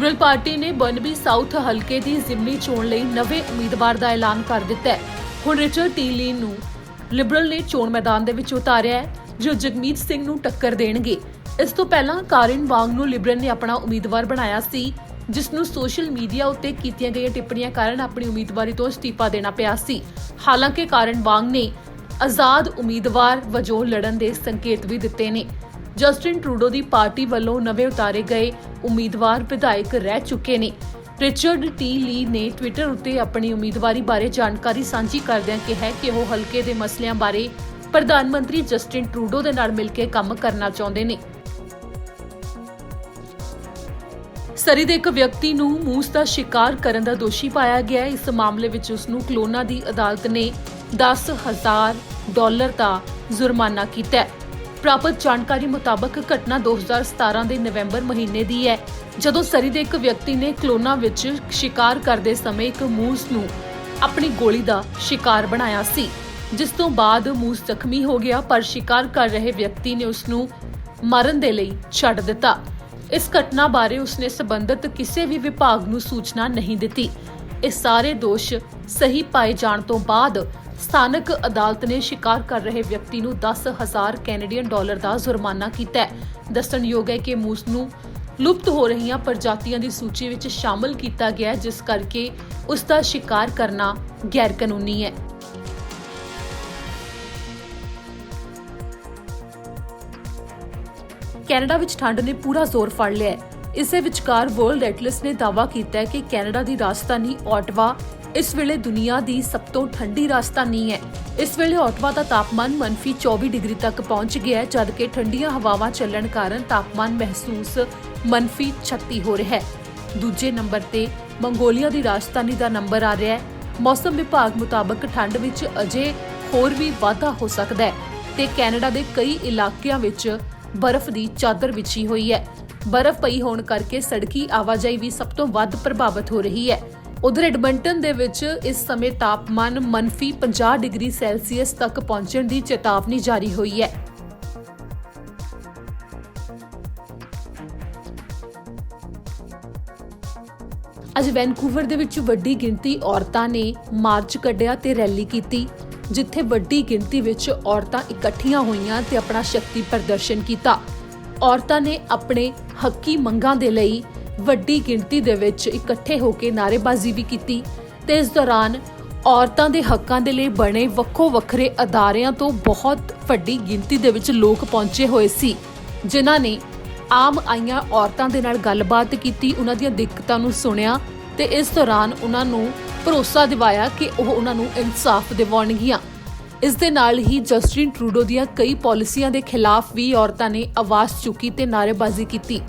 National party ਨੇ ਬਨਬੀ south ਹਲਕੇ ਦੀ ਜ਼ਿਮਨੀ ਚੋਣ ਲਈ ਨਵੇਂ ਉਮੀਦਵਾਰ ਦਾ ਐਲਾਨ ਕਰ ਦਿੱਤਾ ਹੈ। ਹੁਣ ਰਿਚਰਡ ਟੀਲੀ ਨੂੰ ਲਿਬਰਲ ਨੇ ਚੋਣ ਮੈਦਾਨ ਦੇ ਵਿੱਚ ਉਤਾਰਿਆ ਹੈ, ਜੋ ਜਗਮੀਤ ਸਿੰਘ ਨੂੰ ਟੱਕਰ ਦੇਣਗੇ। ਇਸ ਤੋਂ ਪਹਿਲਾਂ ਕਾਰਨ ਵਾਂਗ ਨੂੰ ਲਿਬਰਲ ਨੇ ਆਪਣਾ ਉਮੀਦਵਾਰ ਬਣਾਇਆ ਸੀ, ਜਿਸ ਨੂੰ ਸੋਸ਼ਲ ਮੀਡੀਆ ਉੱਤੇ ਕੀਤੀਆਂ ਗਈਆਂ ਟਿੱਪਣੀਆਂ ਕਾਰਨ ਆਪਣੀ ਉਮੀਦਵਾਰੀ ਤੋਂ ਅਸਤੀਫਾ ਦੇਣਾ ਪਿਆ ਸੀ। ਹਾਲਾਂਕਿ ਕਾਰਨ ਵਾਂਗ ਨੇ ਆਜ਼ਾਦ ਉਮੀਦਵਾਰ ਵਜੋਂ ਲੜਨ ਦੇ ਸੰਕੇਤ ਵੀ ਦਿੱਤੇ ਨੇ। ਜਸਟਿਨ ਟਰੂਡੋ ਦੀ ਪਾਰਟੀ ਵੱਲੋਂ ਨਵੇਂ ਉਤਾਰੇ ਗਏ ਉਮੀਦਵਾਰ ਵਿਧਾਇਕ ਰਹਿ ਚੁੱਕੇ ਨੇ। Richard T. ਲੀ ਨੇ ਟਵਿੱਟਰ ਉੱਤੇ ਆਪਣੀ ਉਮੀਦਵਾਰੀ ਬਾਰੇ ਜਾਣਕਾਰੀ ਸਾਂਝੀ ਕਰਦਿਆਂ ਕਿਹਾ ਕਿ ਉਹ ਹਲਕੇ ਦੇ ਮਸਲਿਆਂ ਬਾਰੇ ਪ੍ਰਧਾਨ ਮੰਤਰੀ ਜਸਟਿਨ ਟਰੂਡੋ ਦੇ ਨਾਲ ਮਿਲ ਕੇ ਕੰਮ ਕਰਨਾ ਚਾਹੁੰਦੇ ਨੇ। ਸਰੀ ਦੇ ਇੱਕ ਵਿਅਕਤੀ ਨੂੰ ਮੂਸ ਦਾ ਸ਼ਿਕਾਰ ਕਰਨ ਦਾ ਦੋਸ਼ੀ ਪਾਇਆ ਗਿਆ ਹੈ। ਇਸ ਮਾਮਲੇ ਵਿੱਚ ਉਸ ਨੂੰ ਕਲੋਨਾ ਦੀ ਅਦਾਲਤ ਨੇ 10000 ਡਾਲਰ ਦਾ ਜੁਰਮਾਨਾ ਕੀਤਾ ਹੈ। ਪ੍ਰਾਪਤ ਜਾਣਕਾਰੀ ਮੁਤਾਬਕ ਘਟਨਾ 2017 ਦੇ ਨਵੰਬਰ ਮਹੀਨੇ ਦੀ ਹੈ, ਜਦੋਂ ਸਰੀ ਦੇ ਇੱਕ ਵਿਅਕਤੀ ਨੇ ਕਲੋਨਾ ਵਿੱਚ ਸ਼ਿਕਾਰ ਕਰਦੇ ਸਮੇਂ ਇੱਕ ਮੂਸ ਨੂੰ ਆਪਣੀ ਗੋਲੀ ਦਾ ਸ਼ਿਕਾਰ ਬਣਾਇਆ ਸੀ, ਜਿਸ ਤੋਂ ਬਾਅਦ ਮੂਸ ਜ਼ਖਮੀ ਹੋ ਗਿਆ, ਪਰ ਸ਼ਿਕਾਰ ਕਰ ਰਹੇ ਵਿਅਕਤੀ ਨੇ ਉਸ ਨੂੰ ਮਰਨ ਦੇ ਲਈ ਛੱਡ ਦਿੱਤਾ। ਇਸ ਘਟਨਾ ਬਾਰੇ ਉਸਨੇ ਸਬੰਧਤ ਕਿਸੇ ਵੀ ਵਿਭਾਗ ਨੂੰ ਸੂਚਨਾ ਨਹੀਂ ਦਿੱਤੀ। ਇਹ ਸਾਰੇ ਦੋਸ਼ ਸਹੀ ਪਾਏ ਜਾਣ ਤੋਂ ਬਾਅਦ ਸਥਾਨਕ ਅਦਾਲਤ ਨੇ ਸ਼ਿਕਾਰ ਕਰ ਰਹੇ ਵਿਅਕਤੀ ਨੂੰ 10000 ਕੈਨੇਡੀਅਨ ਡਾਲਰ ਦਾ ਜੁਰਮਾਨਾ ਕੀਤਾ ਹੈ। ਦੱਸਣਯੋਗ ਹੈ ਕਿ ਮੂਸ ਨੂੰ ਲੁਪਤ ਹੋ ਰਹੀਆਂ ਪ੍ਰਜਾਤੀਆਂ ਦੀ ਸੂਚੀ ਵਿੱਚ ਸ਼ਾਮਲ ਕੀਤਾ ਗਿਆ ਜਿਸ ਕਰਕੇ ਉਸ ਦਾ ਸ਼ਿਕਾਰ ਕਰਨਾ ਗੈਰ ਕਾਨੂੰਨੀ ਹੈ। ਕੈਨੇਡਾ ਵਿੱਚ ਠੰਡ ਨੇ ਪੂਰਾ ਜ਼ੋਰ ਫੜ ਲਿਆ ਹੈ। ਇਸੇ ਵਿਚਕਾਰ ਵਰਲਡ ਐਟਲਸ ਨੇ ਦਾਅਵਾ ਕੀਤਾ ਹੈ ਕਿ ਕੈਨੇਡਾ ਦੀ ਰਾਜਧਾਨੀ ਓਟਵਾ ਇਸ ਵੇਲੇ ਦੁਨੀਆ ਦੀ ਸਭ ਤੋਂ ਠੰਡੀ ਰਾਜਧਾਨੀ ਹੈ। ਇਸ ਵੇਲੇ ਓਟਵਾ ਦਾ ਤਾਪਮਾਨ ਮੰਫੀ 24 ਡਿਗਰੀ ਤੱਕ ਪਹੁੰਚ ਗਿਆ ਹੈ ਜਦਕਿ ਠੰਡੀਆਂ ਹਵਾਵਾਂ ਚੱਲਣ ਕਾਰਨ ਤਾਪਮਾਨ ਮਹਿਸੂਸ ਮੰਫੀ 36 ਹੋ ਰਿਹਾ ਹੈ। ਦੂਜੇ ਨੰਬਰ ਤੇ ਮੰਗੋਲੀਆ ਦੀ ਰਾਜਧਾਨੀ ਦਾ ਨੰਬਰ ਆ ਰਿਹਾ ਹੈ। ਮੌਸਮ ਵਿਭਾਗ ਮੁਤਾਬਕ ਠੰਡ ਵਿੱਚ ਅਜੇ ਹੋਰ ਵੀ ਵਾਧਾ ਹੋ ਸਕਦਾ ਹੈ ਤੇ ਕੈਨੇਡਾ ਦੇ ਕਈ ਇਲਾਕਿਆਂ ਵਿੱਚ ਬਰਫ਼ ਦੀ ਚਾਦਰ ਵਿਛੀ ਹੋਈ ਹੈ। ਬਰਫ਼ ਪਈ ਹੋਣ ਕਰਕੇ ਸੜਕੀ ਆਵਾਜਾਈ ਵੀ ਸਭ ਤੋਂ ਵੱਧ ਪ੍ਰਭਾਵਿਤ ਹੋ ਰਹੀ ਹੈ। ਉਧਰ ਐਡਮੰਟਨ ਦੇ ਵਿੱਚ ਇਸ ਸਮੇਂ ਤਾਪਮਾਨ ਮਨਫੀ 50 ਡਿਗਰੀ ਸੈਲਸੀਅਸ ਤੱਕ ਪਹੁੰਚਣ ਦੀ ਚੇਤਾਵਨੀ ਜਾਰੀ ਹੋਈ ਹੈ। ਅੱਜ ਵੈਨਕੂਵਰ ਦੇ ਵਿੱਚ ਵੱਡੀ ਗਿਣਤੀ ਔਰਤਾਂ ਨੇ ਮਾਰਚ ਕੱਢਿਆ ਤੇ ਰੈਲੀ ਕੀਤੀ, ਜਿੱਥੇ ਵੱਡੀ ਗਿਣਤੀ ਵਿੱਚ ਔਰਤਾਂ ਇਕੱਠੀਆਂ ਹੋਈਆਂ ਤੇ ਆਪਣਾ ਸ਼ਕਤੀ ਪ੍ਰਦਰਸ਼ਨ ਕੀਤਾ। ਔਰਤਾਂ ਨੇ ਆਪਣੇ ਹੱਕੀ ਮੰਗਾਂ ਦੇ ਲਈ ਵੱਡੀ ਗਿਣਤੀ ਦੇ ਵਿੱਚ ਇਕੱਠੇ ਹੋ ਕੇ ਨਾਅਰੇਬਾਜ਼ੀ ਵੀ ਕੀਤੀ ਤੇ ਇਸ ਦੌਰਾਨ ਔਰਤਾਂ ਦੇ ਹੱਕਾਂ ਦੇ ਲਈ ਬਣੇ ਵੱਖੋ ਵੱਖਰੇ ਅਦਾਰਿਆਂ ਤੋਂ ਬਹੁਤ ਵੱਡੀ ਗਿਣਤੀ ਦੇ ਵਿੱਚ ਲੋਕ ਪਹੁੰਚੇ ਹੋਏ ਸੀ, ਜਿਨ੍ਹਾਂ ਨੇ ਆਮ ਆਈਆਂ ਔਰਤਾਂ ਦੇ ਨਾਲ ਗੱਲਬਾਤ ਕੀਤੀ, ਉਹਨਾਂ ਦੀਆਂ ਦਿੱਕਤਾਂ ਨੂੰ ਸੁਣਿਆ ਤੇ ਇਸ ਦੌਰਾਨ ਉਹਨਾਂ ਨੂੰ ਭਰੋਸਾ ਦਿਵਾਇਆ ਕਿ ਉਹ ਉਹਨਾਂ ਨੂੰ ਇਨਸਾਫ ਦਿਵਾਉਣਗੀਆਂ। ਇਸ ਦੇ ਨਾਲ ਹੀ ਜਸਟਿਨ ਟਰੂਡੋ ਦੀਆਂ ਕਈ ਪਾਲਿਸੀਆਂ ਦੇ ਖਿਲਾਫ ਵੀ ਔਰਤਾਂ ਨੇ ਆਵਾਜ਼ ਚੁੱਕੀ ਤੇ ਨਾਅਰੇਬਾਜ਼ੀ ਕੀਤੀ।